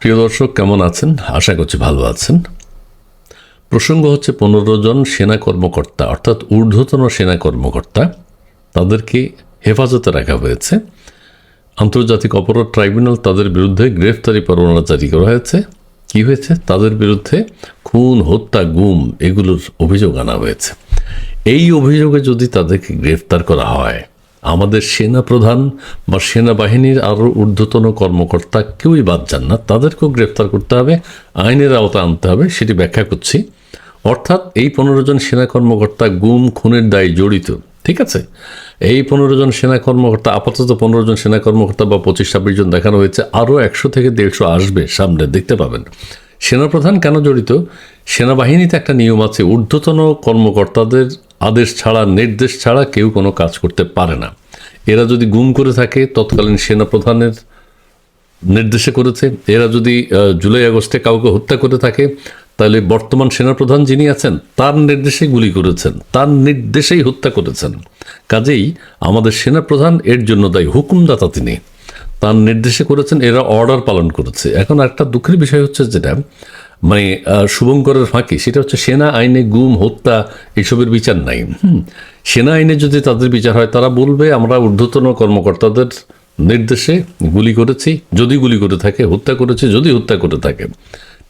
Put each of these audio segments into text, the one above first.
প্রিয় দর্শক, কেমন আছেন? আশা করছি ভালো আছেন। প্রসঙ্গ হচ্ছে পনেরো জন সেনা কর্মকর্তা, অর্থাৎ ঊর্ধ্বতন সেনা কর্মকর্তা, তাদেরকে হেফাজতে রাখা হয়েছে। আন্তর্জাতিক অপরাধ ট্রাইব্যুনাল তাদের বিরুদ্ধে গ্রেফতারি পরোয়ানা জারি করা হয়েছে। কি হয়েছে? তাদের বিরুদ্ধে খুন, হত্যা, গুম এগুলোর অভিযোগ আনা হয়েছে। এই অভিযোগে যদি তাদেরকে গ্রেফতার করা হয় আমাদের সেনা প্রধান বা সেনাবাহিনীর আরও ঊর্ধ্বতন কর্মকর্তা কেউই বাদ যান না। তাদেরকেও গ্রেফতার করতে হবে, আইনের আওতা আনতে হবে, সেটি ব্যাখ্যা করছি। অর্থাৎ এই পনেরো জন সেনা কর্মকর্তা গুম, খুনের দায়ে জড়িত, ঠিক আছে? এই পনেরো জন সেনা কর্মকর্তা, আপাতত পনেরো জন সেনা কর্মকর্তা বা পঁচিশ ছাব্বিশ জন দেখানো হয়েছে আরও একশো থেকে দেড়শো আসবে সামনে, দেখতে পাবেন। সেনাপ্রধান কেন জড়িত? সেনাবাহিনীতে একটা নিয়ম আছে, ঊর্ধ্বতন কর্মকর্তাদের আদেশ ছাড়া, নির্দেশ ছাড়া কেউ কোনো কাজ করতে পারে না। এরা যদি গুম করে থাকে, তৎকালীন সেনাপ্রধানের নির্দেশে করেছে। এরা যদি জুলাই আগস্টে কাউকে হত্যা করে থাকে, তাহলে বর্তমান সেনাপ্রধান যিনি আছেন, তার নির্দেশে গুলি করেছেন, তার নির্দেশেই হত্যা করেছেন। কাজেই আমাদের সেনাপ্রধান এর জন্য দায়ী, হুকুমদাতা তিনি। তার নির্দেশে করেছেন, এরা অর্ডার পালন করেছে। এখন একটা দুঃখের বিষয় হচ্ছে যেটা মানে শুভঙ্করের ফাঁকি, সেটা হচ্ছে সেনা আইনে গুম, হত্যা, এসবের বিচার নাই। সেনা আইনে যদি তাদের বিচার হয়, তারা বলবে, আমরা ঊর্ধ্বতন কর্মকর্তাদের নির্দেশে গুলি করেছি, যদি গুলি করে থাকে, হত্যা করেছে, যদি হত্যা করে থাকে।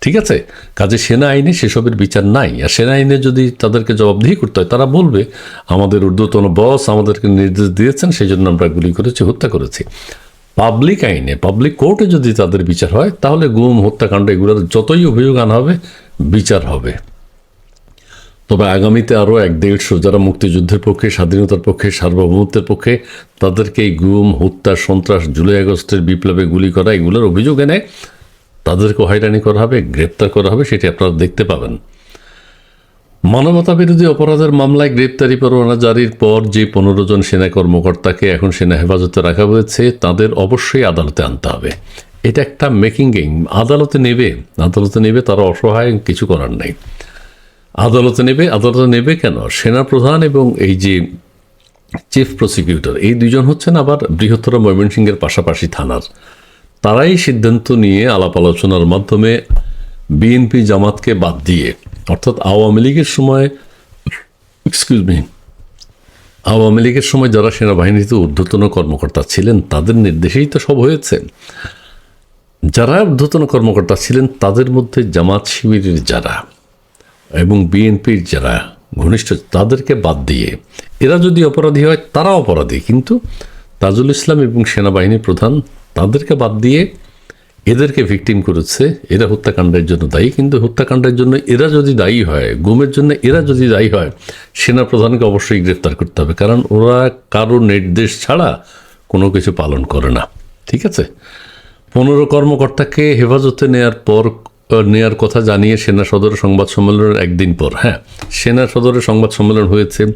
ঠিক আছে? কাজে সেনা আইনে সেসবের বিচার নাই। আর সেনা আইনে যদি তাদেরকে জবাবদিহি করতে হয়, তারা বলবে, আমাদের ঊর্ধ্বতন বস আমাদেরকে নির্দেশ দিয়েছেন সেই জন্য আমরা গুলি করেছি, হত্যা করেছি। পাবলিক আইনে পাবলিক কোর্টে যদি তাদের বিচার হয়, তাহলে গুম, হত্যাকাণ্ড এগুলোর যতই অভিযোগ আনা হবে, বিচার হবে। তবে আগামীতে আরও এক দেড়শো যারা মুক্তিযুদ্ধের পক্ষে, স্বাধীনতার পক্ষে, সার্বভৌমত্বের পক্ষে তাদেরকে এই গুম, হত্যা, সন্ত্রাস, জুলাই আগস্টের বিপ্লবে গুলি করা, এগুলোর অভিযোগ এনে তাদেরকে হয়রানি করা হবে, গ্রেপ্তার করা হবে, সেটি আপনারা দেখতে পাবেন। মানবতা বিরোধী অপরাধের মামলায় গ্রেপ্তারি পরোয়ানা জারির পর যে পনেরো জন সেনা কর্মকর্তাকে এখন সেনা হেফাজতে রাখা হয়েছে, তাদের অবশ্যই আদালতে আনতে হবে। এটা একটা মেকিং গেম আদালতে নেবে আদালতে নেবে তারা অসহায়, কিছু করার নেই। আদালতে নেবে আদালতে নেবে কেন? সেনা প্রধান এবং এই যে চিফ প্রসিকিউটর এই দুজন হচ্ছেন আবার বৃহত্তর ময়মনসিংহের পাশাপাশি থানার। তারাই সিদ্ধান্ত নিয়ে আলাপ আলোচনার মাধ্যমে বিএনপি জামাতকে বাদ দিয়ে অর্থাৎ আওয়ামী লীগের সময় এক্সকিউজ মি আওয়ামী লীগের সময় যারা সেনাবাহিনীতে ঊর্ধ্বতন কর্মকর্তা ছিলেন, তাদের নির্দেশেই তো সব হয়েছে। যারা ঊর্ধ্বতন কর্মকর্তা ছিলেন, তাদের মধ্যে জামাত শিবিরের যারা এবং বিএনপির যারা ঘনিষ্ঠ, তাদেরকে বাদ দিয়ে, এরা যদি অপরাধী হয় তারা অপরাধী। কিন্তু তাজুল ইসলাম এবং সেনাবাহিনী প্রধান, তাদেরকে বাদ দিয়ে এদেরকে ভিকটিম করেছে, এরা হত্যাকাণ্ডের জন্য দায়ী। কিন্তু হত্যাকাণ্ডের জন্য এরা যদি দায়ী হয়, গুমের জন্য এরা যদি দায়ী হয় সেনা প্রধানকে অবশ্যই গ্রেফতার করতে হবে। কারণ ওরা কারও নির্দেশ ছাড়া কোনো কিছু পালন করে না। ঠিক আছে? পনেরো কর্মকর্তাকে হেফাজতে নেয়ার পর নেয়ার কথা জানিয়ে সেনা সদরের সংবাদ সম্মেলনের একদিন পর হ্যাঁ সেনা সদরের সংবাদ সম্মেলন হয়েছে।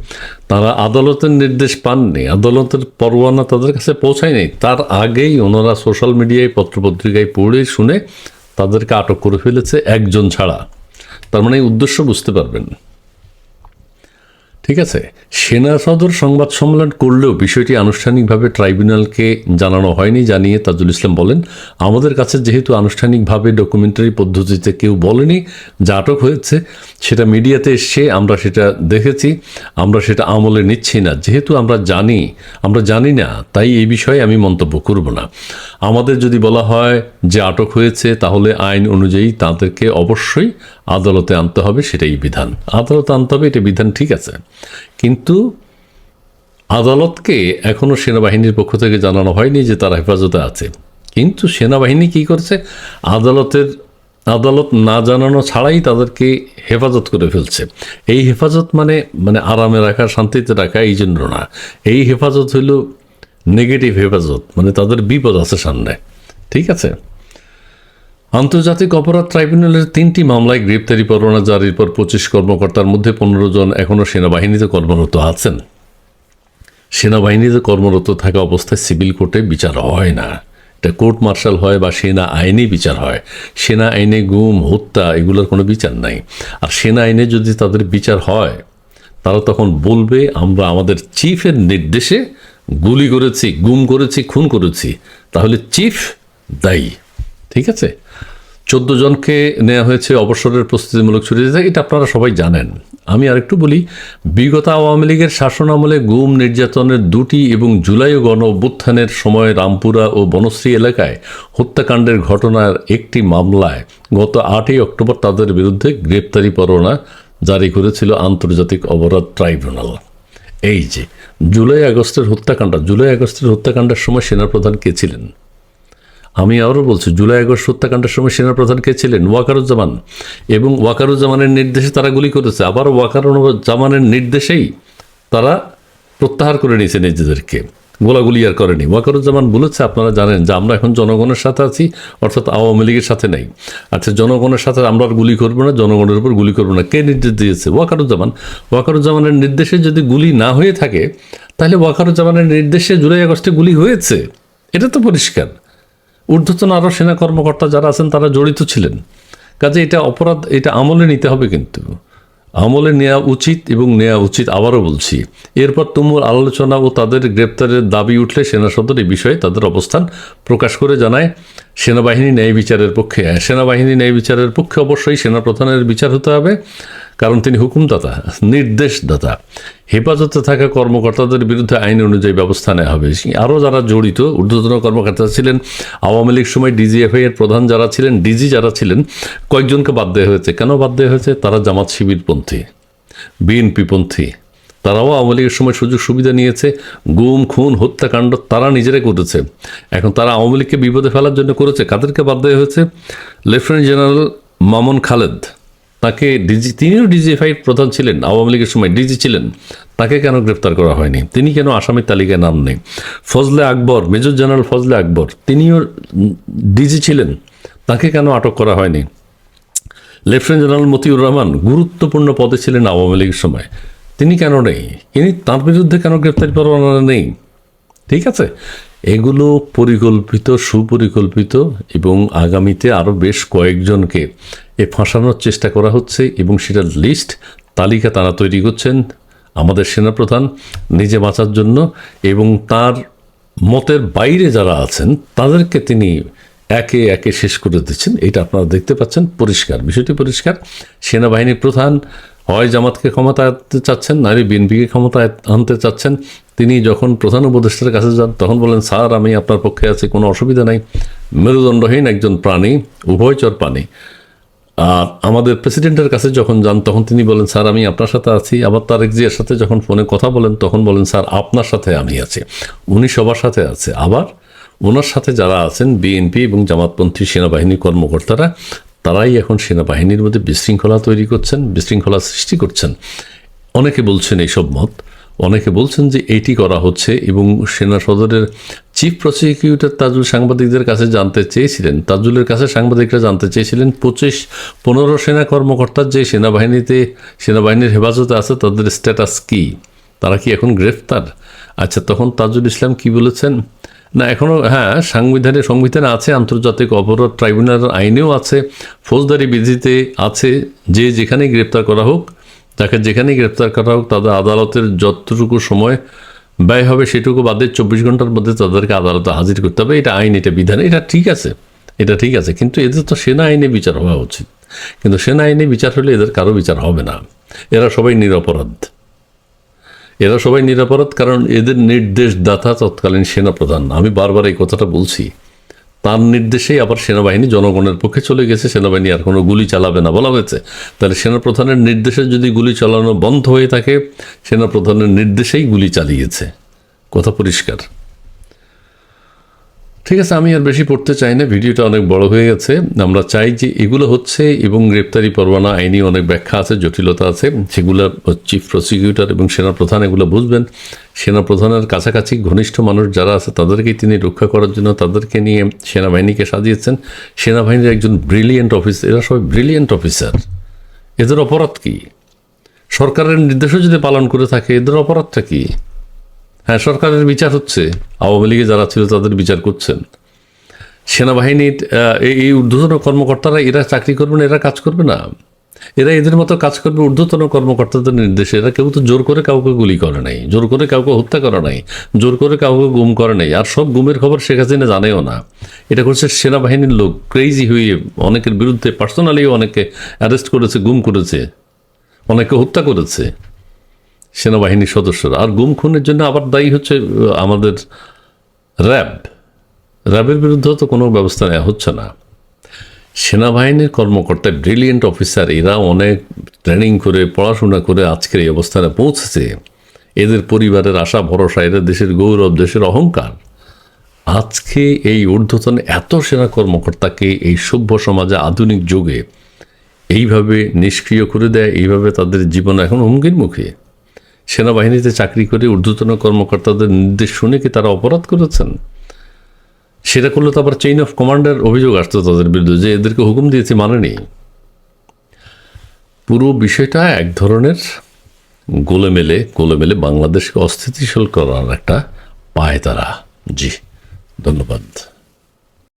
তারা আদালতের নির্দেশ পাননি। আদালতের পরোয়ানা তাদের কাছে পৌঁছায়নি। তার আগেই ওনারা সোশ্যাল মিডিয়ায় পত্রপত্রিকায় পড়ে শুনে তাদেরকে আটক করে ফেলেছে একজন ছাড়া। তার মানে উদ্দেশ্য বুঝতে পারবেন। ঠিক আছে? সেনা সদর সংবাদ সম্মেলন করলেও বিষয়টি আনুষ্ঠানিকভাবে ট্রাইব্যুনালকে জানানো হয়নি, জানিয়ে তাজুল ইসলাম বলেন, আমাদের কাছে যেহেতু আনুষ্ঠানিকভাবে ডকুমেন্টারি পদ্ধতিতে কেউ বলেনি, যা আটক হয়েছে, সেটা মিডিয়াতে এসছে আমরা সেটা দেখেছি, আমরা সেটা আমলে নিচ্ছি না। যেহেতু আমরা জানি আমরা জানি না, তাই এই বিষয়ে আমি মন্তব্য করব না। আমাদের যদি বলা হয় যে আটক হয়েছে, তাহলে আইন অনুযায়ী তাদেরকে অবশ্যই আদালতে আনতে হবে, সেটাই বিধান। আদালতে আনতে হবে, এটা বিধান ঠিক আছে। কিন্তু আদালতকে এখনও সেনাবাহিনীর পক্ষ থেকে জানানো হয়নি যে তারা হেফাজতে আছে। কিন্তু সেনাবাহিনী কি করছে? আদালতের, আদালত না জানানো ছাড়াই তাদেরকে হেফাজত করে ফেলছে। এই হেফাজত মানে মানে আরামে রাখা, শান্তিতে রাখা, এই জন্য না। এই হেফাজত হইল নেগেটিভ হেফাজত মানে তাদের বিপদ আছে সামনে। ঠিক আছে? আন্তর্জাতিক অপরাধ ট্রাইব্যুনালের তিনটি মামলায় গ্রেপ্তারি পরোয়ানা জারির পর পঁচিশ কর্মকর্তার মধ্যে পনেরো জন এখনও সেনাবাহিনীতে কর্মরত আছেন। সেনাবাহিনীতে কর্মরত থাকা অবস্থায় সিভিল কোর্টে বিচার হয় না। এটা কোর্ট মার্শাল হয় বা সেনা আইনে বিচার হয়। সেনা আইনে গুম, হত্যা এগুলোর কোনো বিচার নাই। আর সেনা আইনে যদি তাদের বিচার হয়, তারা তখন বলবে, আমরা আমাদের চিফের নির্দেশে গুলি করেছি, গুম করেছি, খুন করেছি। তাহলে চিফ দায়ী। ঠিক আছে? চোদ্দ জনকে নেওয়া হয়েছে অবসরের প্রস্তুতিমূলক ছুটিতে এটা আপনারা সবাই জানেন। আমি আরেকটু বলি, বিগত আওয়ামী লীগের শাসন আমলে গুম নির্যাতনের দুটি এবং জুলাই গণ অভ্যুত্থানের সময় রামপুরা ও বনশ্রী এলাকায় হত্যাকাণ্ডের ঘটনার একটি মামলায় গত আটই অক্টোবর তাদের বিরুদ্ধে গ্রেপ্তারি পরোয়ানা জারি করেছিল আন্তর্জাতিক অপরাধ ট্রাইব্যুনাল। এই যে, জুলাই আগস্টের হত্যাকাণ্ড, জুলাই আগস্টের হত্যাকাণ্ডের সময় সেনাপ্রধান কে ছিলেন? আমি আরও বলছি, জুলাই আগস্ট হত্যাকাণ্ডের সময় সেনাপ্রধান কে ছিলেন? ওয়াকারুজ্জামান। এবং ওয়াকারুজ্জামানের নির্দেশে তারা গুলি করেছে। আবার ওয়াকারুজ্জামানের নির্দেশেই তারা প্রত্যাহার করে নিয়েছে নিজেদেরকে। গোলাগুলি আর করেনি। ওয়াকারুজ্জামান বলেছে, আপনারা জানেন যে আমরা এখন জনগণের সাথে আছি, অর্থাৎ আওয়ামী লীগের সাথে নেই। আচ্ছা জনগণের সাথে আমরা আর গুলি করব না, জনগণের উপর গুলি করব না। কে নির্দেশ দিয়েছে? ওয়াকারুজ্জামান। ওয়াকারুজ্জামানের নির্দেশে যদি গুলি না হয়ে থাকে, তাহলে ওয়াকারুজ্জামানের নির্দেশে জুলাই আগস্টে গুলি হয়েছে। এটা তো পরিষ্কার। ঊর্ধ্বতন আরও সেনা কর্মকর্তা যারা আছেন, তারা জড়িত ছিলেন। কাজে এটা অপরাধ, এটা আমলে নিতে হবে কিন্তু। আমলে নেওয়া উচিত এবং নেওয়া উচিত আবারও বলছি। এরপর তুমুল আলোচনা ও তাদের গ্রেপ্তারের দাবি উঠলে সেনা সদর এই বিষয়ে তাদের অবস্থান প্রকাশ করে জানায়। সেনাবাহিনী ন্যায় বিচারের পক্ষে, সেনাবাহিনী ন্যায় বিচারের পক্ষে অবশ্যই সেনাপ্রধানের বিচার হতে হবে। কারণ তিনি হুকুমদাতা, নির্দেশদাতা। হেফাজতে থাকা কর্মকর্তাদের বিরুদ্ধে আইন অনুযায়ী ব্যবস্থা নেওয়া হবে। আরও যারা জড়িত, ঊর্ধ্বতন কর্মকর্তা ছিলেন, আওয়ামী লীগ সময় ডিজিএফআই এর প্রধান যারা ছিলেন, ডিজি যারা ছিলেন, কয়েকজনকে বাদ দেওয়া হয়েছে। কেন বাদ দেওয়া হয়েছে? তারা জামাত শিবিরপন্থী, বিএনপিপন্থী। তারাও আওয়ামী লীগের সময় সুযোগ সুবিধা নিয়েছে, গুম, খুন, হত্যাকাণ্ড তারা নিজেরাই করেছে। এখন তারা আওয়ামী লীগকে বিপদে ফেলার জন্য করেছে। কাদেরকে বাদ দেওয়া হয়েছে? Lieutenant general Mamun Khaled. তাকে ডিজি, তিনিও ডিজিএফআই প্রধান ছিলেন, আওয়ামী লীগের সময় ডিজি ছিলেন। তাকে কেন গ্রেপ্তার করা হয়নি? তিনি কেন আসামির তালিকায় নাম নেই? ফজলে আকবর, মেজর জেনারেল ফজলে আকবর, তিনিও ডিজি ছিলেন। তাকে কেন আটক করা হয়নি? লেফটেন্যান্ট জেনারেল মতিউর রহমান গুরুত্বপূর্ণ পদে ছিলেন আওয়ামী লীগের সময়। তিনি কেন নেই? ইনি তার বিরুদ্ধে কেন গ্রেপ্তারি পরোয়ানা নেই? ঠিক আছে? এগুলো পরিকল্পিত, সুপরিকল্পিত এবং আগামীতে আরও বেশ কয়েকজনকে এ ফাঁসানোর চেষ্টা করা হচ্ছে এবং সেটার লিস্ট তালিকা তারা তৈরি করছেন আমাদের সেনাপ্রধান নিজে বাঁচার জন্য এবং তার মতের বাইরে যারা আছেন, তাদেরকে তিনি একে একে শেষ করে দিচ্ছেন। এটা আপনারা দেখতে পাচ্ছেন। পরিষ্কার। বিষয়টি পরিষ্কার। সেনাবাহিনী প্রধান হয় জামাতকে ক্ষমতা আনতে চাচ্ছেন, নারী বিএনপিকে ক্ষমতায় আনতে চাচ্ছেন। তিনি যখন প্রধান উপদেষ্টার কাছে যান, তখন বলেন, স্যার, আমি আপনার পক্ষে আছি, কোনো অসুবিধা নাই। মেরুদণ্ডহীন একজন প্রাণী উভয়চর প্রাণী। আর আমাদের প্রেসিডেন্টের কাছে যখন যান, তখন তিনি বলেন, স্যার, আমি আপনার সাথে আছি। আবার তারেক জিয়ার সাথে যখন ফোনে কথা বলেন, তখন বলেন, স্যার, আপনার সাথে আমি আছি। উনি সবার সাথে আছে। আবার ওনার সাথে যারা আছেন, বিএনপি এবং জামাতপন্থী সেনাবাহিনীর কর্মকর্তারা, তারাই এখন সেনাবাহিনীর মধ্যে বিশৃঙ্খলা তৈরি করছেন, বিশৃঙ্খলা সৃষ্টি করছেন। অনেকে বলছেন এইসব মত অনেকে বলছেন যে এটি করা হচ্ছে এবং সেনা সদরের চিফ প্রসিকিউটর তাজুল সাংবাদিকদের কাছে জানতে চেয়েছিলেন। তাজুলের কাছে সাংবাদিকরা জানতে চেয়েছিলেন, পঁচিশ পনেরো সেনা কর্মকর্তার যে সেনাবাহিনীতে, সেনাবাহিনীর হেফাজতে আছে, তাদের স্ট্যাটাস কি? তারা কি এখন গ্রেফতার? আচ্ছা তখন তাজুল ইসলাম কি বলেছেন? না এখনও হ্যাঁ সাংবিধানে সংবিধানে আছে, আন্তর্জাতিক অপরাধ ট্রাইব্যুনাল আইনেও আছে, ফৌজদারি বিধিতে আছে, যে যেখানেই গ্রেপ্তার করা হোক তাকে যেখানেই গ্রেপ্তার করা হোক, তাদের আদালতের যতটুকু সময় ব্যয় হবে, সেটুকু বাদে চব্বিশ ঘণ্টার মধ্যে তাদেরকে আদালতে হাজির করতে হবে। এটা আইন, এটা বিধান, এটা ঠিক আছে, এটা ঠিক আছে। কিন্তু এদের তো সেনা আইনে বিচার হওয়া উচিত। কিন্তু সেনা আইনে বিচার হলে এদের কারও বিচার হবে না। এরা সবাই নিরপরাধ। এরা সবাই নিরাপরাধ কারণ এদের নির্দেশদাতা তৎকালীন সেনাপ্রধান। আমি বারবার এই কথাটা বলছি। তার নির্দেশেই আবার সেনাবাহিনী জনগণের পক্ষে চলে গেছে। সেনাবাহিনী আর কোনো গুলি চালাবে না বলা হয়েছে। তাহলে সেনাপ্রধানের নির্দেশে যদি গুলি চালানো বন্ধ হয়ে থাকে, সেনাপ্রধানের নির্দেশেই গুলি চালিয়েছে। কথা পরিষ্কার। ঠিক আছে, আমি আর বেশি পড়তে চাই না, ভিডিওটা অনেক বড় হয়ে গেছে। আমরা চাই যে এগুলো হচ্ছে এবং গ্রেপ্তারি পরোয়ানা আইনি অনেক ব্যাখ্যা আছে, জটিলতা আছে। সেগুলো চিফ প্রসিকিউটর এবং সেনাপ্রধান এগুলো বুঝবেন। সেনাপ্রধানের কাছাকাছি ঘনিষ্ঠ মানুষ যারা আছে, তাদেরকেই তিনি রক্ষা করার জন্য তাদেরকে নিয়ে সেনাবাহিনীকে সাজিয়েছেন। সেনাবাহিনীর একজন ব্রিলিয়েন্ট অফিসার এরা সবাই ব্রিলিয়েন্ট অফিসার এদের অপরাধ কি? সরকারের নির্দেশও যদি পালন করে থাকে, এদের অপরাধটা কি? হ্যাঁ সরকারের বিচার হচ্ছে। আওয়ামী লীগে যারা ছিল তাদের বিচার করছেন। সেনাবাহিনীর এই ঊর্ধ্বতন কর্মকর্তারা এরা চাকরি করবে না, এরা কাজ করবে না। এরা এদের মতো কাজ করবে ঊর্ধ্বতন কর্মকর্তাদের নির্দেশে। এরা কেউ তো জোর করে কাউকে গুলি করে নাই, জোর করে কাউকে হত্যা করে নাই, জোর করে কাউকে গুম করে নাই। আর সব গুমের খবর শেখ হাসিনা জানেও না। এটা করছে সেনাবাহিনীর লোক ক্রেজি হয়ে অনেকের বিরুদ্ধে পার্সোনালি অনেকে অ্যারেস্ট করেছে, গুম করেছে অনেকে হত্যা করেছে। সেনাবাহিনীর সদস্যরা। আর গুম খুনের জন্য আবার দায়ী হচ্ছে আমাদের র্যাব। র্যাবের বিরুদ্ধেও তো কোনো ব্যবস্থা নেওয়া হচ্ছে না। সেনাবাহিনীর কর্মকর্তা, ব্রিলিয়েন্ট অফিসার, এরা অনেক ট্রেনিং করে, পড়াশোনা করে আজকের এই অবস্থানে পৌঁছেছে। এদের পরিবারের আশা, ভরসা, এদের দেশের গৌরব, দেশের অহংকার। আজকে এই ঊর্ধ্বতন এত সেনা কর্মকর্তাকে এই সভ্য সমাজে আধুনিক যুগে এইভাবে নিষ্ক্রিয় করে দেয়, এইভাবে তাদের জীবন এখন হুমকির মুখে সেনাবাহিনীতে চাকরি করে ঊর্ধ্বতন কর্মকর্তাদের নির্দেশ শুনে কি তারা অপরাধ করেছেন? সেটা করলে তো আবার চেইন অফ কমান্ডার অভিযোগ আসতো তাদের বিরুদ্ধে যে এদেরকে হুকুম দিয়েছে মানেনি পুরো বিষয়টা এক ধরনের গোলেমেলে গোলেমেলে বাংলাদেশকে অস্থিতিশীল করার একটা পায় তারা। জি, ধন্যবাদ।